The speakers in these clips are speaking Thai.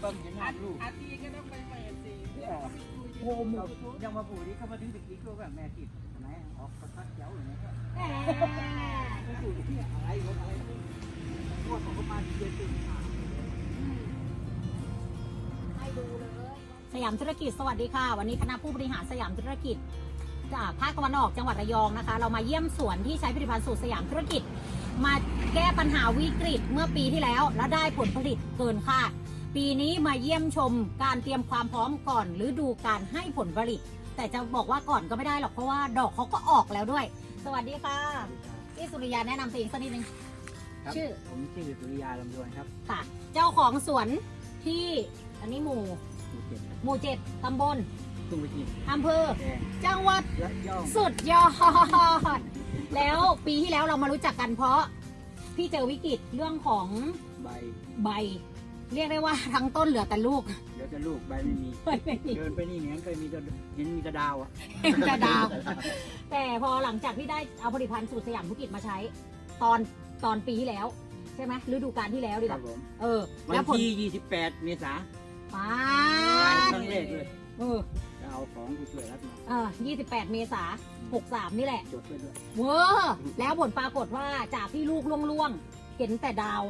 เปิดเปิดปั๊มเห็นหน้าลูกอาทีก็ต้องไปเปิดสิโอ้หมูยังมาผูนี่เขามาถึงตะกี้ก็แบบแม่ติดไหนออกประทัดเจ้าอย่างนี้ก็แหมไม่ถูกที่อะไรรถอะไรพวกของมาเย็นตื่นมาให้ดูเลยสยามธุรกิจสวัสดีค่ะ วันนี้คณะผู้บริหารสยามธุรกิจจากภาคตะวันออกจังหวัดระยองนะคะ เรามาเยี่ยมสวนที่ใช้ผลิตภัณฑ์สูตรสยามธุรกิจ มาแก้ปัญหาวิกฤตเมื่อปีที่แล้ว และได้ผลผลิตเกินคาด ปีนี้มาเยี่ยมชมการเตรียมความพร้อมก่อนฤดูการให้ผลผลิต แต่จะบอกว่าก่อนก็ไม่ได้หรอกเพราะว่าดอกเขาก็ออกแล้วด้วย สวัสดีค่ะพี่สุริยาแนะนำตัวเองสักนิดนึง ครับชื่อ ผมชื่อสุริยาลำดวนครับค่ะ เจ้าของสวนที่อันนี้หมู่หมู่เจ็ดหมู่เจ็ดตำบลตุ้งไปกินอำเภอแดงจังหวัด และย่องสุดยอด แล้วปีที่แล้วเรามารู้จักกันเพราะ พี่เจอวิกฤตเรื่องของใบใบ เรียกได้ว่าทั้งต้นเหลือแต่ลูก เดี๋ยวจะลูกใบไม่มี ไม่ไม่มี เดินไปนี่เหมือนเคยมีแต่เห็นมีแต่ดาวอะจะดาว แต่พอหลังจากที่ได้เอาผลิตภัณฑ์สูตรสยามธุรกิจมาใช้ ตอนตอนปีที่แล้ว ใช่ไหมฤดูกาลที่แล้วดีกครัว่าบผมเออ วัแล้วนผลที่ 28 เมษาป้าไปดครั้งแรกเลยเออจะเอาของผู้ช่วยรัฐมาเออ28 เมษา63 นี่แหละ จดไปด้วย เวอร์แล้วผลปรากฏว่าจากที่ลูกล่วงๆ เห็นแต่ดาว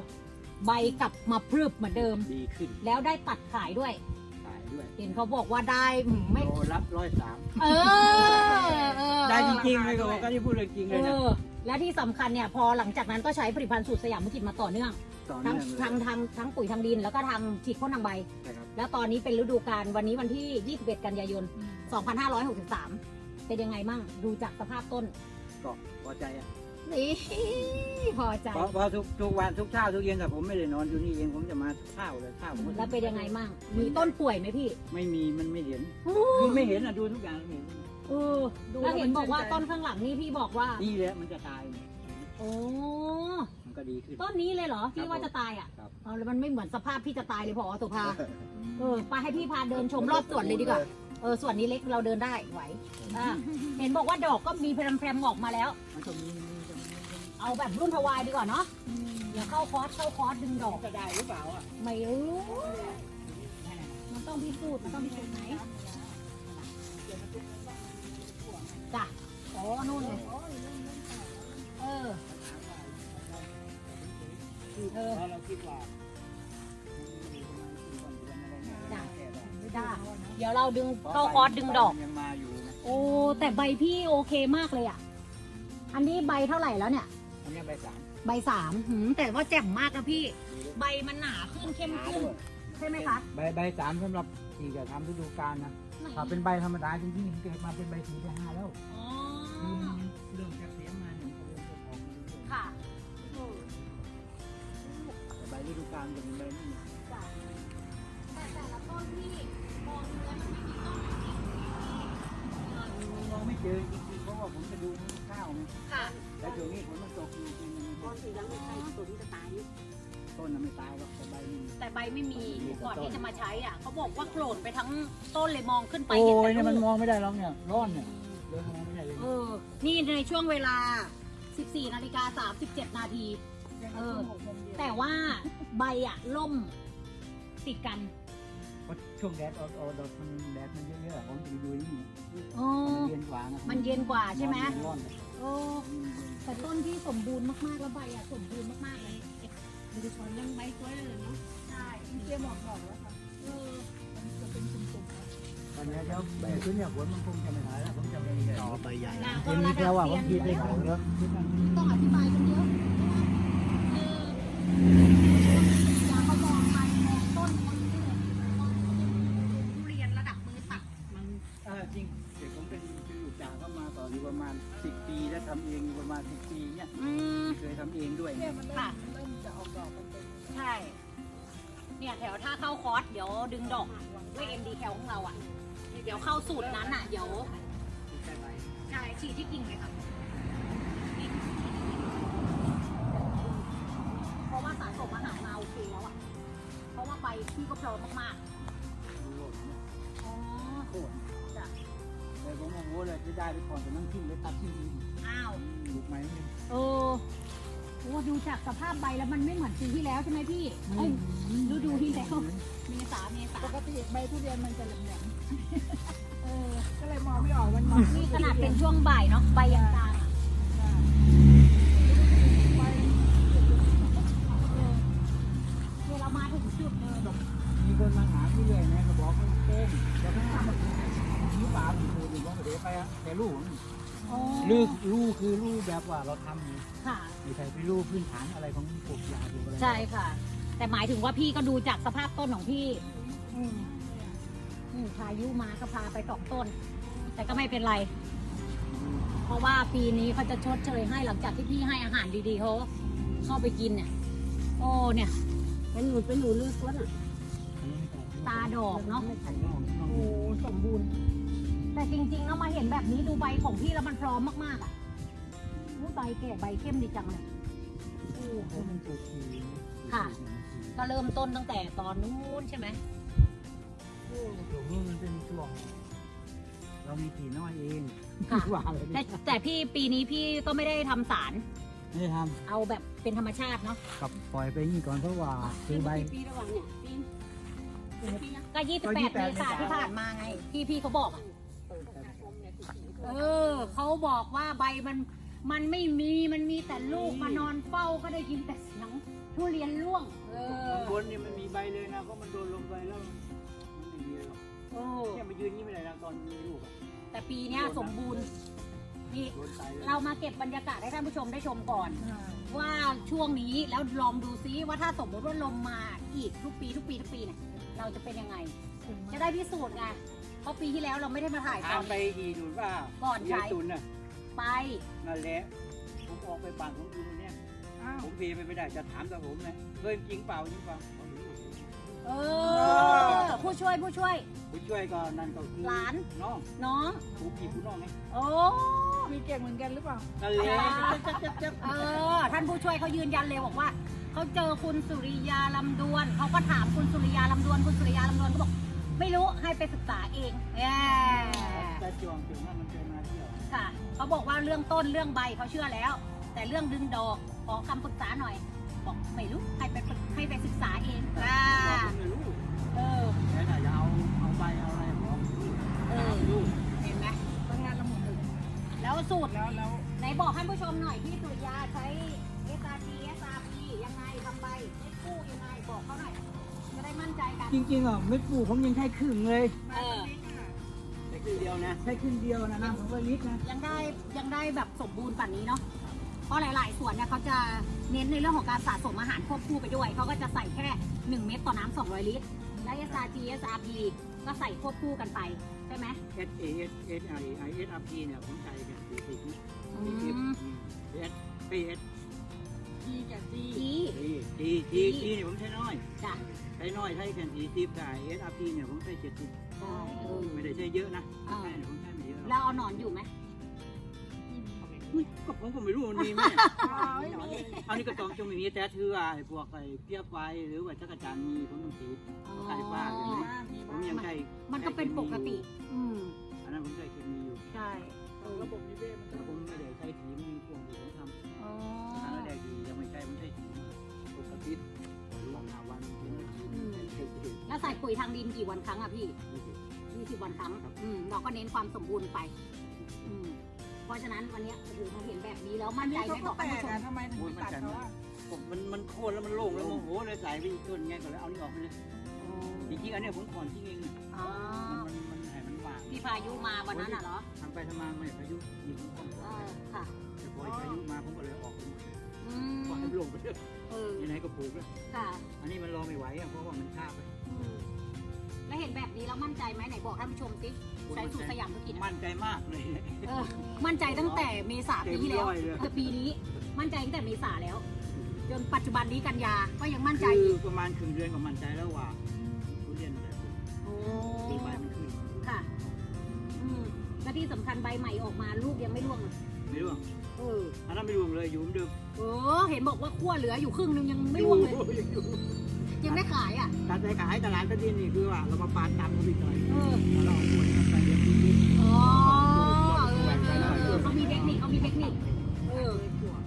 ใบกลับมาพรึบเหมือนเดิม ดีขึ้นแล้วได้ตัดขายด้วย ขายด้วยเห็นเขาบอกว่าได้อืมไม่โลรับร้อยสามเออเออได้จริงๆเลยก็บอกก็ที่พูดเรื่องจริงเอเลยนะอและที่สำคัญเนี่ยพอหลังจากนั้นก็ใช้ผลิตภัณฑ์สูตรสยามธุรกิจมาต่อเนื่อง ต่อทั้เนื่งองเลยทางทางทั้งปุ๋ยทางดินแล้วก็ทางฉีดพ่นทางใบใช่ครับแล้วตอนนี้เป็นฤดูกาลวันนี้วันที่ 21 กันยายน 2563 เป็นยังไงมั่งดูจากสภาพต้น ก็พอใจอะ นี่พอใจเพราะเพราะทุกทุกวันทุกเช้าทุกเย็นแต่ผมไม่ได้นอนอยู่นี่เองผมจะมาข้าวเลยข้าวผมก็แล้วเป็นยังไงมั่งมีต้นป่วยไหมพี่ไม่มีมันไม่เห็นคือไม่เห็นอะดูทุกอย่างไม่เห็นเออแล้วเห็นบอกว่าต้นข้างหลังนี่พี่บอกว่านี่แหละมันจะตายเนี่ยโอ้มันก็ดีขึ้นต้นนี้เลยเหรอที่ครับว่าจะตายอะครับเอาแล้วมันไม่เหมือนสภาพพี่จะตายเลยพอสุภาเออไปให้พี่พาเดินชมรอบสวนเลยดีกว่าเออสวนนี้เล็กเราเดินได้ไหวอ่าเห็นบอกว่าดอกก็มีแพรมๆออกมาแล้วมันก็มีมีจะมี เอาแบบรุ่นทวายดีกว่าเนาะอย่าเข้าคอร์สเข้าคอร์สดึงดอกจะได้หรือเปล่าอะไม่รู้ มันต้องพิสูจน์มันต้องพิสูจน์ไหนจ้ะอ๋อนู่นเลยเออเออเพราะเราคิดว่าจ้ะจ้ะเดี๋ยวเราดึงเข้าคอร์สดึงดอกยังมาอยู่นะโอ้แต่ใบพี่โอเคมากเลยอะ อันนี้ใบเท่าไหร่แล้วเนี่ย อันนี้ใบสามใบสามหืมแต่ว่าแจ่มมากนะพี่ ใบมันหนาขึ้นเข้มขึ้น ใช่ไหมคะ ใบใบสามสำหรับที่จะทำฤดูกาลนะถ้าเป็นใบธรรมดาจริงๆเกิดมาเป็นใบสีใบห้าแล้วอ๋อเริ่มจากเสียงมาเนี่ยเขาเริ่มจะออกมาเรื่อยๆค่ะแต่ใบฤดูกาลจะเป็นใบนี่จ้ะแต่แต่ละต้นที่มองดูแล้วมันไม่มีต้นไหนที่มองไม่เจอ จริงๆเพราะว่าผมไปดูข้าวไงค่ะ แล้วช่วงนี้ฝนมันตกอยู่จริงๆมันพอสีแล้วไม่ใช่ตัวที่จะตายต้นน่ะไม่ตายหรอกแต่ใบนี่แต่ใบไม่มีก่อนที่จะมาใช้อะเขาบอกว่าโกรธไปทั้งต้นเลยมองขึ้นไปโอ้เห็นยแต่เนี่ยมันลูกมองไม่ได้หรอกเนี่ยร้อนเนี่ยเดินมองไม่ได้เลยเออ นี่ในช่วงเวลา 14นาฬิกา37นาที เออ แต่ว่าใบอะล่มติดกันเพ ราะช่วงแดดออกออกดอกมันแดดมันเยอะๆผมจะไปดูนี่อ๋อมันเย็นกว่านะมันเย็นกว่าใช่ไหมนร้อนเลยโอ้แต่ต้นที่สมบูรณ์มากๆแล้วใบอะสมบูรณ์มากๆเลยมันจะชนยังใบสวยเลยเนาะใช่เกี่ยวหมอกดอกแล้วค่ะเออมันจะเป็นตุ่มๆครับตอนนี้เดี๋ยวใบขึ้นเนี่ยฝนมันคงจะไม่หายแล้วผมจะไปต่อใบใหญ่ด่างเห็ก็นระมีดัแค่ว่าบผมเซีคิยดนไปแล้วไหนแล้วคิดว่าต้องอธิบายกันเยอะ เนี่ยแถวถ้าเข้าคอร์สเดี๋ยวดึงดอกด้วย MD แคลของเราอะ เดี๋ยวเข้าสูตรนั้นอะ เดี๋ยวใช่ฉีดที่กิ่งเลยค่ะเพราะว่าสารสมอาหารมาโอเคแล้วอะ เพราะว่าใบพี่ก็พร้อมมากๆอ๋อโคตรจ้ะแต่ผมโอ้โหเลยจะได้ไปก่อนแต่นั่งทิ้งเลยตัดทิ้ง ดูจากสภาพใบแล้วมันไม่เหมือนปีที่แล้วใช่ไหมพี่เอ้ยฤดูที่แล้วเมษาเมษาปกติใบทุเรียนมันจะแหลมเออๆก็เลยมองไม่ออกมันมองนี่ขนาดเป็นช่วงบ่ายเนาะใบยังกลางอะใบเนี่ยเรามาถึงจุดเดิมมีคนมาหาที่เรื่อยนะก็บอกว่าเต้นแต่ข้างหน้ามันมีป่าอยู่อยู่ว่าเดี๋ยวไปอะแต่ลูก อ๋อลูกลูกคือลูกแบบว่าเราทำอยู่ค่ะไม่ใช่เป็นลูกพื้นฐานอะไรของปลูกยาปลูกอะไรใช่ค่ะ แต่หมายถึงว่าพี่ก็ดูจากสภาพต้นของพี่ อืมอืมพายุมาก็พาไปสองต้น แต่ก็ไม่เป็นไร เพราะว่าปีนี้เขาจะชดเชยให้หลังจากที่พี่ให้อาหารดีๆเขาเข้าไปกินเนี่ย โอ้เนี่ย เป็นหนูเป็นหนูเลือกว่าน่ะ ตาดอกเนาะไข่นอกนอกโอ้สมบูรณ์ แต่จริงๆแล้วมาเห็นแบบนี้ดูใบของพี่แล้วมันพร้อมมากๆอะอู้ใบแก่ใบเข้มดีจังเลยโอ้เพราะมันปลูกทีค่ะ ก็เริ่มต้นตั้งแต่ตอนนู้นใช่ไหมปลูกนี่มันเป็นช่วง เรามีผีน้อยเองค่ะ ว่าเลยแต่แต่พี่ปีนี้พี่ก็ไม่ได้ทำสาร ไม่ได้ทเอาแบบเป็นธรรมชาติเนาะำกับปล่อยไปนี่ก่อนเพราะว่าคือใบ ปีระหว่างเนี่ยปีปีนะก็ยี่สิบแปดเมษาที่ผ่านมาไงพี่พี่เขาบอกอะ เออเขาบอกว่าใบมันมันไม่มีมันมีแต่ลูกมานอนเฝ้าก็ได้ยินแต่เสียงทุเรียนร่วง เออข้างบนเนี่ยมันมีใบเลยนะเพราะมันโดนลมไปแล้วมันไม่มีหรอกโอ้เนี่ยมายืนนี่ไม่ได้นะตอนมีลูกอะแต่ปีเนี้ยสมบูรณ์นี่โดนตายเลยเรามาเก็บบรรยากาศให้ท่านผู้ชมได้ชมก่อน ว่าช่วงนี้แล้วลองดูซิว่าถ้าสมมติว่าลมมาอีกทุกปีทุกปีทุกปีเนี่ยเราจะเป็นยังไง จะได้พิสูจน์ไง เพราะปีที่แล้วเราไม่ได้มาถ่ายตถาอมนไปอีดูว่าก่อนใช้ ยายตุนน่ะไป นั่นแหละผมออกไปป่านผมดูตรงเนี้ยอ้าว ผมเพไปไม่ได้จะถามแต่ผมเลยเคยจริงเปล่าจริงเปล่าเขารู้เออ ผู้ช่วยผู้ช่วยผู้ช่วยก็นั่นก็คือหลาน น้องน้องผู้พี่ผู้น้องไงโอ้ มีเก่งเหมือนกันหรือเปล่า นั่นแหละจับจับจับเออ ท่านผู้ช่วยเขายืนยันเลยบอกว่า เขาเจอคุณสุริยาลำดวน เขาก็ถามคุณสุริยาลำดวน คุณสุริยาลำดวนก็บอก ไม่รู้ให้ไปศึกษาเองแหมแต่จวงถึงว่ามันเคยมาเที่ยวค่ะ เขาบอกว่าเรื่องต้นเรื่องใบเขาเชื่อแล้ว แต่เรื่องดึงดอกขอคำปรึกษาหน่อย บอกไม่รู้ให้ไปฝึกให้ไปศึกษาเองอ่าผมไม่รู้เออแต่น่าจะเอาเอาใบเอาอะไรบอกเออลูกเห็นไหมทำงานละหมดเลยแล้วสูตรแล้วแล้วไหนบอกท่านผู้ชมหน่อยพี่สุริยาใช้ จกันจริงๆอะเม็ดปลูกผมยังใช้ครึ่งเลยเออใช้ครึ่งเดียวนะ ใช้ครึ่งเดียวนะน้ำผมว่าลิตรนะยังได้ยังได้แบบสมบูรณ์ป่านนี้เนาะ เพราะหลาย ๆส่วนเนี่ยเขาจะเน้นในเรื่องของการสะสมอาหารควบคู่ไปด้วย เขาก็จะใส่แค่ 1 เม็ดต่อน้ำ200 ลิตร และ SRG SRP ก็ใส่ควบคู่กันไปใช่ไหม S A S S I I S R P เนี่ยผมใช้กันสี่สิบอืสี่สิบม S P S ดีกับดีดี T T T T เนี่ยผมใช้น้อย จ้ะใช้น้อยใช้แค่สี่สิบแต่ S R P เนี่ยผมใช้เจ็ดสิบใช่เออ ไม่ได้ใช้เยอะนะอ่า ใช่ผมใช้ไม่เยอะหรอกแล้วเอาหนอนอยู่ไหมอุ๊ยก็ผมก็ไม่รู้มันมีไหมอ๋อไม่มีอันนี้ก็ต้องจงมีแต่ถือว่าไอ้พวกไอ้เพียบไว้หรือว่าจักรจันทร์มีผมต้องสีใส่บ้านอย่างนี้ผมยังใช้มันก็เป็นปกติ อืมอันนั้นผมใช้เคมีอยู่ใช่เออระบบนิเวศมันแต่ผมไม่ได้ใช้ถีมันมีช่วงที่ผมทำอ๋อ ปกติลองหาวันเป็นถีเป็นถีเป็นถีแล้วใส่ปุ๋ยทางดินกี่วันครั้งอะพี่ยี่สิบ20วันครั้งครับอืมเราก็เน้นความสมบูรณ์ไป อืมเพราะฉะนั้นวันเนี้ยโอ้โหมาเห็นแบบนี้แล้วมั่นใจไหมบอกแปลท่านผู้ชกอะมทำไมถึงตัดเขาอะผมมันมันโค่นแล้วมันโล่งแล้วโมโหเลยใส่ไปอีกต้นไงก็เลยเอานี่ออกไปเลยจริงๆอันเนี้ยผมขอนทิ้งเองนะอ๋อมันมันมันให้มันว่างที่พายุมาวันนั้นอะเหรอทำไปทำมาไม่พายุยิงผมก่อนเออค่ะแต่พอพายุมาผมก็เลยออกไปหมดเลยอืปล่อยมให้มันลงไปเถอะ เออยังไงก็ปลูกแล้วค่ะอันนี้มันรอไม่ไหวอะเพราะว่ามันช้าไปอืมแล้วเห็นแบบนี้แล้วมั่นใจไหมไหนบอกท่านผู้ชมสิใช้สูตรสยามธุรกิจอะมั่นใจมากเลยเออมั่นใจตั้งแต่เมษาปีที่แล้วเต็มร้อยเลยแต่ปีนี้มั่นใจตั้งแต่เมษาแล้วจนปัจจุบันนี้กันยาก็ยังมั่นใจคือีอกประมาณครึ่งเดือนก็มั่นใจแล้วว่าทุเรียนอะไรปลูกโอ้ปีใบมันขึ้นค่ะ อืมและที่สำคัญใบใหม่ออกมาลูกยังไม่ร่วงเลยไม่ร่วง อันนั้นไม่รวมเลยอยู่เหนเดิมเออ เห็นบอกว่าขั้วเหลืออยู่ครึ่งนึงยังไม่รวงเลยยังไม่ขายอะ ตัดใจขายตลาดตะดินนี่คือว่าเรามาปาดตามเขาไปหน่อยเออ แล้วเราเอาขวดเขาไปเดี๋ยวมังดิ้นอ๋อ เออเออเอเขามีเทคนิคเขามีเทคนิค เออ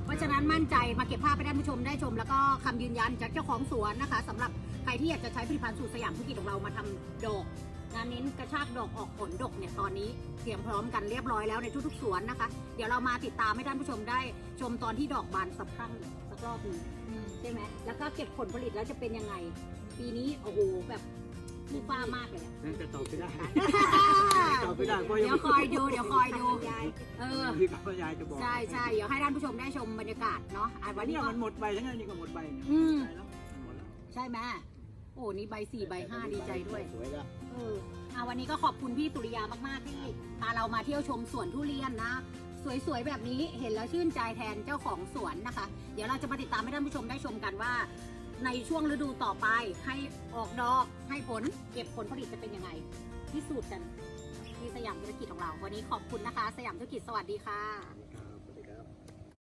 เพราะฉะนั้นมั่นใจมาเก็บภาพไปได้ผู้ชมได้ชม แล้วก็คำยืนยันจากเจ้าของสวนนะคะสำหรับใครที่อยากจะใช้ผลิตภัณฑ์สูตรสยามธุรกิจของเรามาทำดอก งานนี้กระชากดอกออกผลดกเนี่ยตอนนี้เตรียมพร้อมกันเรียบร้อยแล้วในทุกๆสวนนะคะ เดี๋ยวเรามาติดตามให้ท่านผู้ชมได้ ชมตอนที่ดอกบานสักครั้งสักรอบหนึ่งใช่ไหมแล้วก็เก็บผลผลิตแล้วจะเป็นยังไง ปีนี้โอ้โหแบบฟูฟ้ามากเลยอะนั่นจะตอบไม่ได้ตอบไม่ได้เพราะยังเดี๋ยวคอยดูเดี๋ยวคอยดูเออพี่กับพ่อยายจะบอกใช่ใช่เดี๋ยวให้ท่านผู้ชมได้ชมบรรยากาศเนาะอะวัวันนนี้นี้ก็มันหมดไปทั้งนั้นนี่ก็หมดไปเนี่ยอืมหมดแล้วหมดแล้วใช่ไหม โอ้นี่ใบสี่ใบห้าดีใจด้วย สวยแล้วเอออะวันนี้ก็ขอบคุณพี่สุริยามากๆที่พาเรามาเที่ยวชมสวนทุเรียนนะ สวยๆแบบนี้เห็นแล้วชื่นใจแทนเจ้าของสวนนะคะ เดี๋ยวเราจะมาติดตามให้ท่านผู้ชมได้ชมกันว่า ในช่วงฤดูต่อไปให้ออกดอกให้ผลเก็บผลผลิตจะเป็นยังไงพิสูจน์กันที่สยามธุรกิจของเรา วันนี้ขอบคุณนะคะ สยามธุรกิจสวัสดีค่ะ